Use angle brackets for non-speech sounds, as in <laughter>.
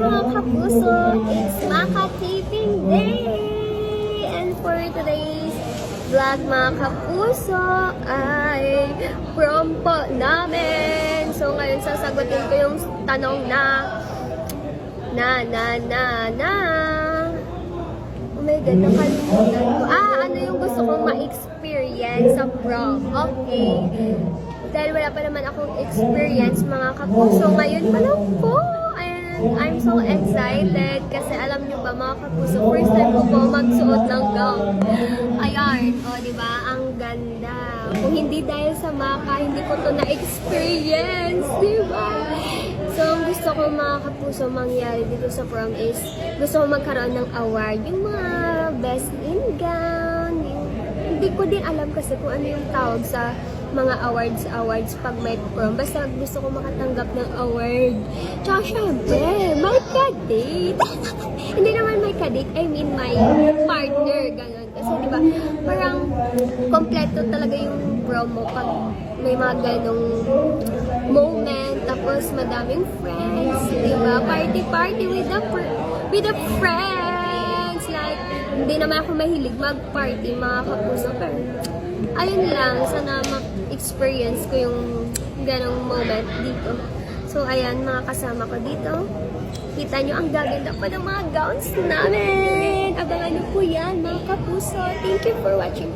mga kapuso! It's Maka Taping Day! And for today's vlog mga kapuso ay prom po namin. So ngayon sasagutin ko yung tanong na na na na na Oh my God, nakalimutan ko. Ah, ano yung gusto kong ma-experience sa prom? Okay. Dahil wala pa naman akong experience mga kapuso. Ngayon pa lang po. And I'm so excited kasi alam nyo ba mga kapuso, first time ko po magsuot ng gown. Ayan, o oh, ba? Ang ganda. Kung hindi dahil sa maka, hindi ko to na-experience, di ba? So, gusto ko mga kapuso mangyari dito sa prom is gusto ko magkaroon ng award. Yung mga best in gown. Hindi ko din alam kasi kung ano yung tawag sa mga awards awards pag may prom. Basta gusto ko makatanggap ng award. Tsaka syempre, may kadate. <laughs> hindi naman may kadate, I mean my partner. Ganon. Kasi di ba parang kompleto talaga yung prom mo pag may mga ganong moment, tapos madaming friends, di ba? Party party with the with the friends. Like, hindi naman ako mahilig mag-party mga kapuso, pero ayun lang, sana ma-experience ko yung ganong moment dito. So, ayan, mga kasama ko dito. Kita nyo, ang gaganda pa ng mga gowns namin. Abangan nyo po yan, mga kapuso. Thank you for watching.